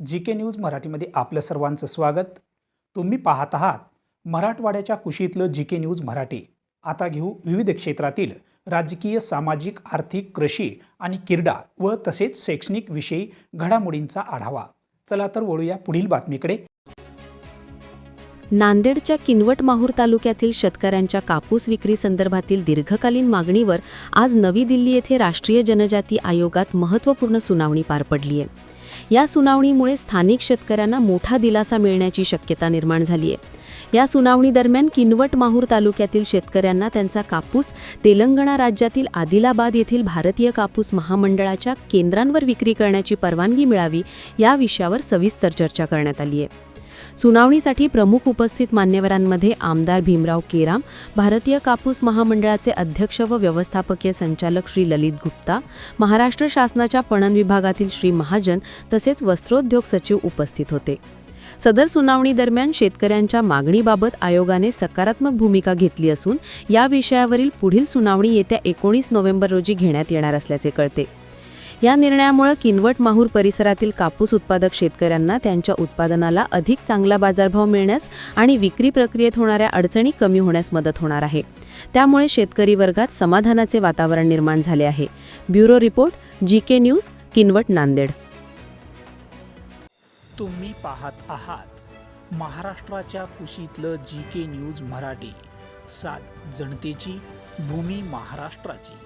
जी K news मराठीमध्ये आपलं सर्वांचं स्वागत. तुम्ही पाहत आहात मराठवाड्याच्या कुशीतलं जी के न्यूज मराठी. आता घेऊ विविध क्षेत्रातील राजकीय सामाजिक आर्थिक कृषी आणि क्रीडा व तसेच शैक्षणिक विषयी घडामोडींचा आढावा. चला तर वळूया पुढील बातमीकडे. नांदेडच्या किनवट माहूर तालुक्यातील शेतकऱ्यांच्या कापूस विक्री संदर्भातील दीर्घकालीन मागणीवर आज नवी दिल्ली येथे राष्ट्रीय जनजाती आयोगात महत्त्वपूर्ण सुनावणी पार पडली आहे या सुनावणीमुळे स्थानिक शेतकऱ्यांना मोठा दिलासा मिळण्याची शक्यता निर्माण झाली आहे या सुनावणी दरम्यान किनवट माहूर तालुक्यातील शेतकऱ्यांना त्यांचा कापूस तेलंगणा राज्यातील आदिलाबाद येथील भारतीय कापूस महामंडळाच्या केंद्रांवर विक्री करण्याची परवानगी मिळावी या विषयावर सविस्तर चर्चा करण्यात आली आहे सुनावणीसाठी प्रमुख उपस्थित मान्यवरांमध्ये आमदार भीमराव केराम भारतीय कापूस महामंडळाचे अध्यक्ष व व्यवस्थापकीय संचालक श्री ललित गुप्ता महाराष्ट्र शासनाच्या पणन विभागातील श्री महाजन तसेच वस्त्रोद्योग सचिव उपस्थित होते. सदर सुनावणी दरम्यान शेतकऱ्यांच्या मागणीबाबत आयोगाने सकारात्मक भूमिका घेतली असून या विषयावरील पुढील सुनावणी येत्या एकोणीस नोव्हेंबर रोजी घेण्यात येणार असल्याचे कळते. या निर्णयामुळे किनवट माहूर परिसरातील कापूस उत्पादक शेतकऱ्यांना त्यांच्या उत्पादनाला अधिक चांगला बाजारभाव मिळण्यास आणि विक्री प्रक्रियेत होणाऱ्या अडचणी कमी होण्यास मदत होणार आहे. त्यामुळे शेतकरी वर्गात समाधानाचे वातावरण निर्माण झाले आहे. Bureau report G K news Kinwat Nanded. तुम्ही पाहत आहात महाराष्ट्राच्या कुशीतलं जी के न्यूज मराठी. सात जनतेची भूमी महाराष्ट्राची.